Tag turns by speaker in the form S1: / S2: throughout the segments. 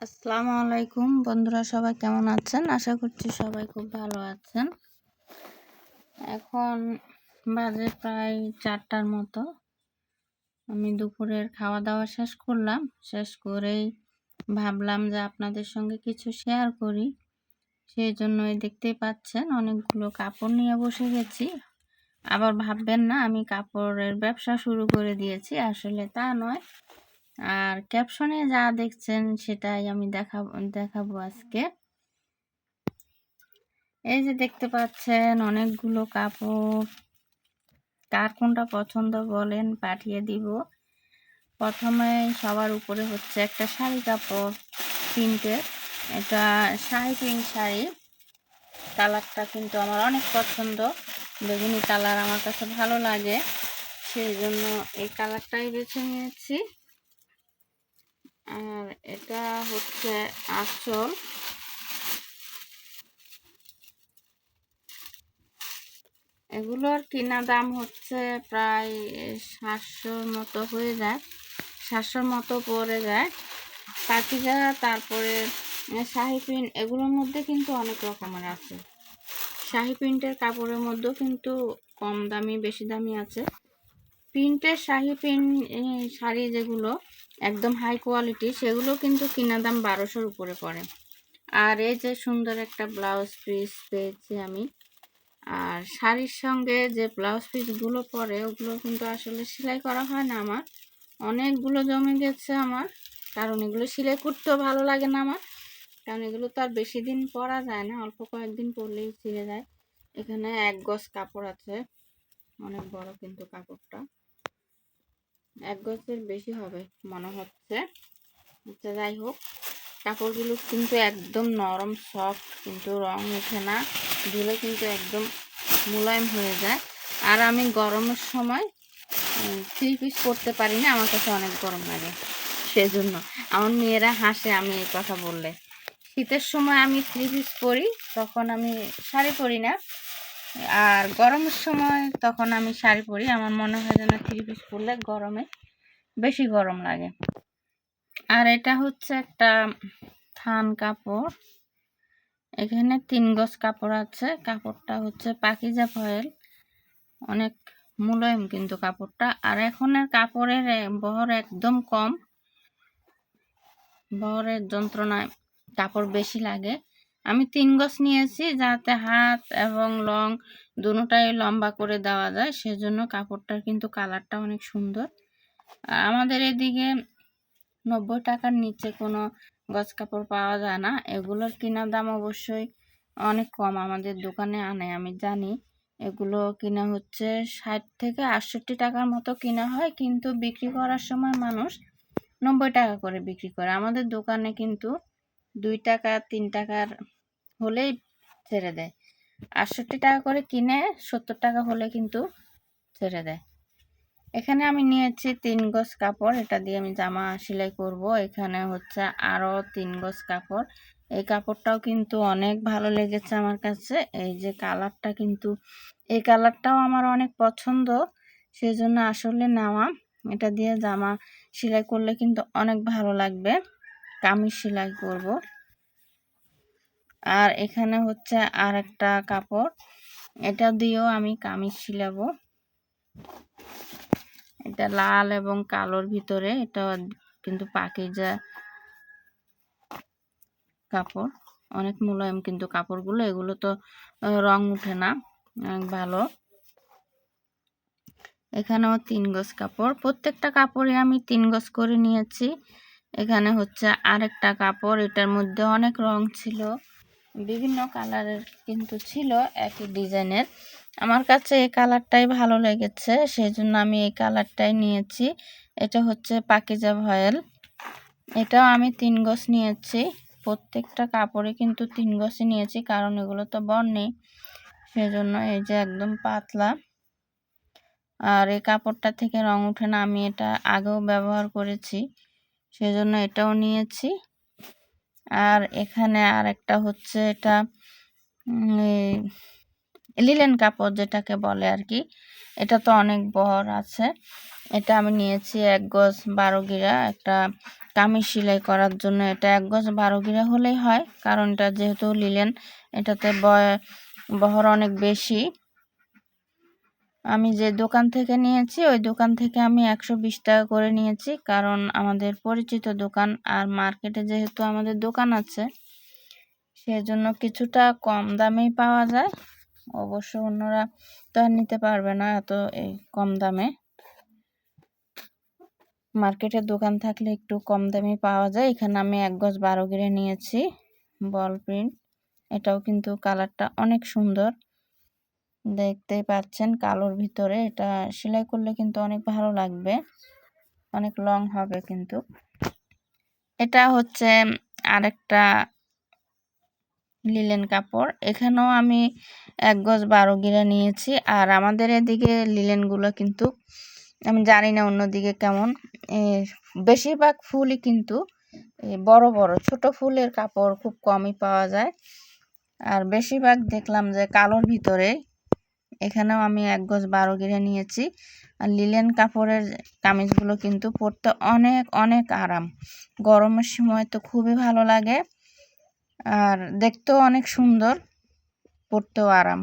S1: আসসালামু আলাইকুম। বন্ধুরা সবাই কেমন আছেন? আশা করছি সবাই খুব ভালো আছেন। এখন বাজে প্রায় চারটার মতো। আমি দুপুরের খাওয়া দাওয়া শেষ করলাম। শেষ করেই ভাবলাম যে আপনাদের সঙ্গে কিছু শেয়ার করি। সেই জন্যই দেখতেই পাচ্ছেন অনেকগুলো কাপড় নিয়ে বসে গেছি। আবার ভাববেন না, আমি কাপড়ের ব্যবসা শুরু করে দিয়েছি। আসলে তা নয়। আর ক্যাপশনে যা দেখছেন সেটাই আমি দেখাবো দেখাবো আজকে। এই যে দেখতে পাচ্ছেন অনেকগুলো কাপড়। কার কোনটা পছন্দ বলেন পাঠিয়ে দিব। প্রথমে সবার উপরে হচ্ছে একটা শাড়ি কাপড় তিনটে এটা শাড়ি প্রিন্ট শাড়ি। কালারটা কিন্তু আমার অনেক পছন্দ। বেগুনি কালার আমার কাছে ভালো লাগে। সেই জন্য এই কালারটাই বেছে নিয়েছি। আর এটা হচ্ছে আঁচল। এগুলোর কিনা দাম হচ্ছে প্রায় সাতশোর মতো হয়ে যায়, সাতশোর মতো পড়ে যায়। পাকিজা তারপরে শাহি প্রিন্ট এগুলোর মধ্যে কিন্তু অনেক রকমের আছে। শাহি প্রিন্টের কাপড়ের মধ্যেও কিন্তু কম দামি, বেশি দামি আছে। প্রিন্টের শাহি প্রিন্ট শাড়ি যেগুলো একদম হাই কোয়ালিটি, সেগুলো কিন্তু কিনা দাম বারোশোর উপরে পড়ে। আর এই যে সুন্দর একটা ব্লাউজ পিস পেয়েছি আমি। আর শাড়ির সঙ্গে যে ব্লাউজ পিসগুলো পরে, ওগুলো কিন্তু আসলে সেলাই করা হয় না আমার। অনেকগুলো জমে গেছে আমার, কারণ এগুলো সেলাই করতেও ভালো লাগে না আমার। কারণ এগুলো তো আর বেশি দিন পরা যায় না, অল্প কয়েকদিন পরলেই ছিঁড়ে যায়। এখানে এক গজ কাপড় আছে, অনেক বড় কিন্তু কাপড়টা। এক গজের বেশি হবে মনে হচ্ছে। আচ্ছা যাই হোক, কাপড়গুলো কিন্তু একদম নরম সফট কিন্তু রং ওঠে না। ধুলে কিন্তু একদম মোলায়েম হয়ে যায়। আর আমি গরমের সময় থ্রি পিস পরতে পারি না, আমার কাছে অনেক গরম লাগে। সেজন্য আমার মেয়েরা হাসে আমি এই কথা বললে। শীতের সময় আমি থ্রি পিস পরি, তখন আমি শাড়ি পরি না। আর গরমের সময় তখন আমি শাড়ি পরি। আমার মনে হয় যেন থ্রি পিস পরলে গরমে বেশি গরম লাগে। আর এটা হচ্ছে একটা থান কাপড়। এখানে তিন গজ কাপড় আছে। কাপড়টা হচ্ছে পাকিজা ফয়েল অনেক মুলায়ম কিন্তু কাপড়টা। আর এখনের কাপড়ের বহর একদম কম। বহরের যন্ত্রণায় কাপড় বেশি লাগে। আমি তিন গজ নিয়েছি যাতে হাত এবং লং দুটাই লম্বা করে দেওয়া যায়, সেজন্য কাপড়টার কিন্তু কালারটা অনেক সুন্দর। আমাদের এদিকে নব্বই টাকার নিচে কোনো গজ কাপড় পাওয়া যায় না। এগুলোর কেনার দাম অবশ্যই অনেক কম, আমাদের দোকানে আনে, আমি জানি। এগুলো কিনা হচ্ছে ষাট থেকে আটষট্টি টাকার মতো কিনা হয়, কিন্তু বিক্রি করার সময় মানুষ নব্বই টাকা করে বিক্রি করে। আমাদের দোকানে কিন্তু দুই টাকা, তিন টাকার হলেই ছেড়ে দেয়। আটষট্টি টাকা করে কিনে সত্তর টাকা হলে কিন্তু ছেড়ে দেয়। এখানে আমি নিয়েছি তিন গজ কাপড়, এটা দিয়ে আমি জামা সেলাই করব। এখানে হচ্ছে আরও তিন গজ কাপড়। এই কাপড়টাও কিন্তু অনেক ভালো লেগেছে আমার কাছে। এই যে কালারটা কিন্তু, এই কালারটাও আমার অনেক পছন্দ। সেই জন্য আসলে নেওয়া। এটা দিয়ে জামা সেলাই করলে কিন্তু অনেক ভালো লাগবে। কামিজ সেলাই করব। আর এখানে হচ্ছে আর একটা কাপড়। এটা দিয়েও আমি কামিজ সিলাবো। এটা লাল এবং কালোর ভিতরে, এটা কিন্তু পাকিজা কাপড়। অনেক মোলায়েম কিন্তু কাপড়গুলো, এগুলো তো রং উঠে না ভালো। এখানেও তিন গজ কাপড়। প্রত্যেকটা কাপড়ে আমি তিন গজ করে নিয়েছি। এখানে হচ্ছে আরেকটা কাপড়, এটার মধ্যে অনেক রং ছিল। বিভিন্ন কালারের কিন্তু ছিল একই ডিজাইনের। আমার কাছে এই কালারটাই ভালো লেগেছে সেই জন্য আমি এই কালারটাই নিয়েছি। এটা হচ্ছে পাকিজা ভয়েল এটাও আমি তিন গজ নিয়েছি। প্রত্যেকটা কাপড়ে কিন্তু তিন গজই নিয়েছি, কারণ এগুলো তো বর নেই। সেজন্য এই যে একদম পাতলা। আর এই কাপড়টা থেকে রং উঠে না, আমি এটা আগেও ব্যবহার করেছি, সেজন্য এটাও নিয়েছি। আর এখানে আর একটা হচ্ছে এটা লিলেন কাপড় যেটাকে বলে আর কি, এটা তো অনেক বহর আছে। এটা আমি নিয়েছি এক গজ বারো গিরা, একটা কামিজ সেলাই করার জন্য এটা এক গজ বারো গিরা হলেই হয়, কারণ এটা যেহেতু লিলেন, এটাতে বহর অনেক বেশি। আমি যে দোকান থেকে নিয়েছি, ওই দোকান থেকে আমি একশো বিশ টাকা করে নিয়েছি। কারণ আমাদের পরিচিত দোকান আর মার্কেটে যেহেতু আমাদের দোকান আছে, সেজন্য কিছুটা কম দামেই পাওয়া যায়। অবশ্য অন্যরা তো আর নিতে পারবে না এত এই কম দামে। মার্কেটের দোকান থাকলে একটু কম দামে পাওয়া যায়। এখানে আমি এক গজ বারো গিরে নিয়েছি বল প্রিন্ট। এটাও কিন্তু কালারটা অনেক সুন্দর। দেখতেই পাচ্ছেন কালোর ভিতরে। এটা সেলাই করলে কিন্তু অনেক ভালো লাগবে। অনেক লং হবে কিন্তু। এটা হচ্ছে আরেকটা লিলেন কাপড়। এখানেও আমি এক গজ বারো গিরা নিয়েছি। আর আমাদের এদিকে লিলেনগুলো কিন্তু, আমি জানি না অন্যদিকে কেমন। বেশিরভাগ ফুলই কিন্তু বড় বড়, ছোট ফুলের কাপড় খুব কমই পাওয়া যায়। আর বেশিরভাগ দেখলাম যে কালোর ভিতরে এখানেও আমি এক গজ বারো গিরে নিয়েছি। আর লিলেন কাপড়ের কামিজগুলো কিন্তু পরতে অনেক অনেক আরাম। গরমের সময় তো খুবই ভালো লাগে। আর দেখতেও অনেক সুন্দর, পরতেও আরাম।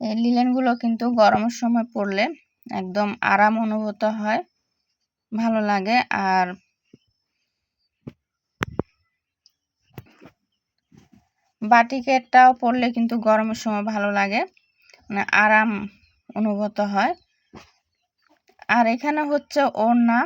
S1: এই লিলেনগুলো কিন্তু গরমের সময় পরলে একদম আরাম অনুভূত হয়, ভালো লাগে। আর বাটিকেটটাও পরলে কিন্তু গরমের সময় ভালো লাগে। মানে আরাম অনুভূত হয়। আর এখানে হচ্ছে ওড়না।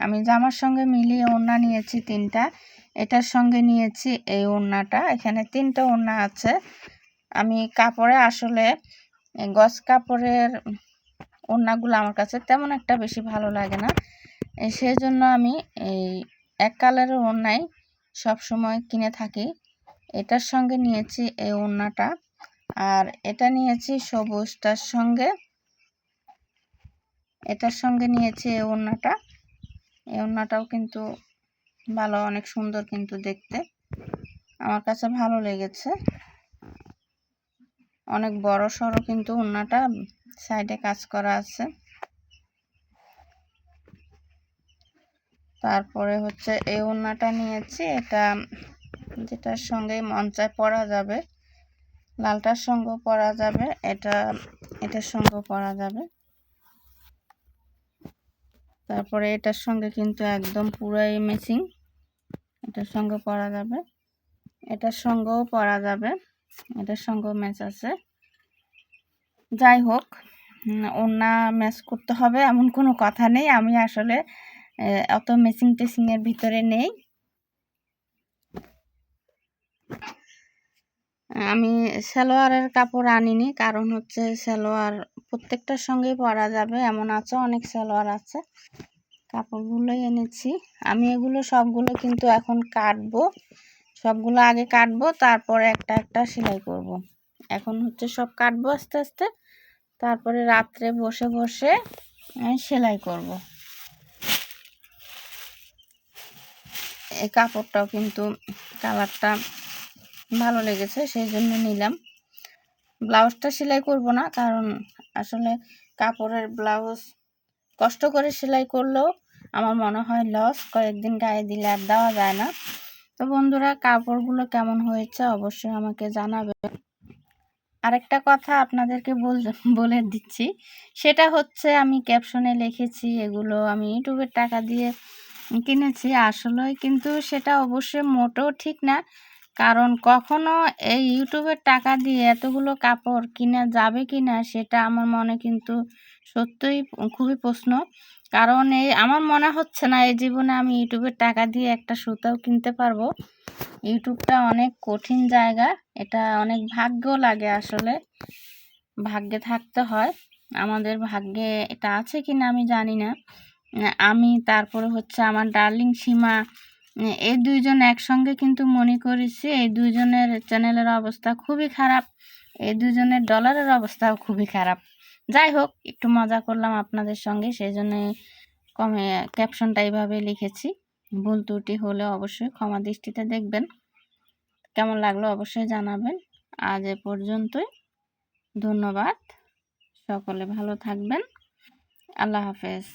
S1: আমি জামার সঙ্গে মিলিয়ে ওড়না নিয়েছি তিনটা। এটার সঙ্গে নিয়েছি এই ওড়নাটা। এখানে তিনটা ওড়না আছে। আমি কাপড়ে আসলে গস কাপড়ের ওড়নাগুলো আমার কাছে তেমন একটা বেশি ভালো লাগে না। সেই জন্য আমি এই এক কালারের ওড়নাই সবসময় কিনে থাকি। এটার সঙ্গে নিয়েছি এই ওড়নাটা। আর এটা নিয়েছি সবুজটার সঙ্গে। এটার সঙ্গে নিয়েছি এই ওড়নাটা। এই ওড়নাটাও কিন্তু ভালো, অনেক সুন্দর কিন্তু দেখতে। আমার কাছে ভালো লেগেছে। অনেক বড় সড়ো কিন্তু ওড়নাটা সাইডে কাজ করা আছে। তারপরে হচ্ছে এই ওড়নাটা নিয়েছি। এটা যেটার সঙ্গে মঞ্চায় পরা যাবে, লালটার সঙ্গেও পরা যাবে, এটা, এটার সঙ্গেও পরা যাবে। তারপরে এটার সঙ্গে কিন্তু একদম পুরাই মেসিং এটার সঙ্গে পরা যাবে, এটার সঙ্গেও পরা যাবে, এটার সঙ্গেও ম্যাচ আছে। যাই হোক ওনা ম্যাচ করতে হবে এমন কোনো কথা নেই। আমি আসলে অত মেসিং টেসিংয়ের ভিতরে নেই। আমি সালোয়ারের কাপড় আনিনি, কারণ হচ্ছে সালোয়ার প্রত্যেকটার সঙ্গে পরা যাবে, এমন আছে, অনেক সালোয়ার আছে কাপড়গুলোই এনেছি আমি এগুলো সবগুলো কিন্তু এখন কাটবো সবগুলো আগে কাটবো, তারপরে একটা একটা সেলাই করব। এখন হচ্ছে সব কাটবো আস্তে আস্তে তারপরে রাত্রে বসে বসে সেলাই করব। এই কাপড়টাও কিন্তু, কালারটা ভালো লেগেছে, সেই জন্য নিলাম। ব্লাউজটা সেলাই করব না, কারণ আসলে কাপড়ের ব্লাউজ কষ্ট করে সেলাই করলেও আমার মনে হয় লস কয়েকদিন গায়ে দিলে আর দেওয়া যায় না। তো বন্ধুরা, কাপড়গুলো কেমন হয়েছে অবশ্যই আমাকে জানাবে আরেকটা কথা আপনাদেরকে বল দিচ্ছি, সেটা হচ্ছে আমি ক্যাপশনে লিখেছি, এগুলো আমি ইউটিউবের টাকা দিয়ে কিনেছি। আসলে কিন্তু সেটা অবশ্যই মোটেও ঠিক না। কারণ কখনো এই ইউটিউবের টাকা দিয়ে এতগুলো কাপড় কিনা যাবে কি না সেটা আমার মনে কিন্তু সত্যই খুবই প্রশ্ন। কারণ এই আমার মনে হচ্ছে না এই জীবনে আমি ইউটিউবের টাকা দিয়ে একটা সুতাও কিনতে পারব। ইউটিউবটা অনেক কঠিন জায়গা, এটা অনেক ভাগ্য লাগে আসলে। ভাগ্যে থাকতে হয়। আমাদের ভাগ্যে এটা আছে কি না আমি জানি না। আমি তারপরে হচ্ছে আমার ডার্লিং সীমা এই দুইজন একসঙ্গে কিন্তু মনে করেছি, এই দুইজনের চ্যানেলের অবস্থা খুবই খারাপ, এই দুজনের ডলারের অবস্থাও খুবই খারাপ। যাই হোক, একটু মজা করলাম আপনাদের সঙ্গে সেই জন্যে কমে ক্যাপশনটা এইভাবে লিখেছি। ভুল ত্রুটি হলে অবশ্যই ক্ষমা দৃষ্টিতে দেখবেন। কেমন লাগল অবশ্যই জানাবেন। আজ এ পর্যন্তই। ধন্যবাদ। সকলে ভালো থাকবেন। আল্লাহ হাফেজ।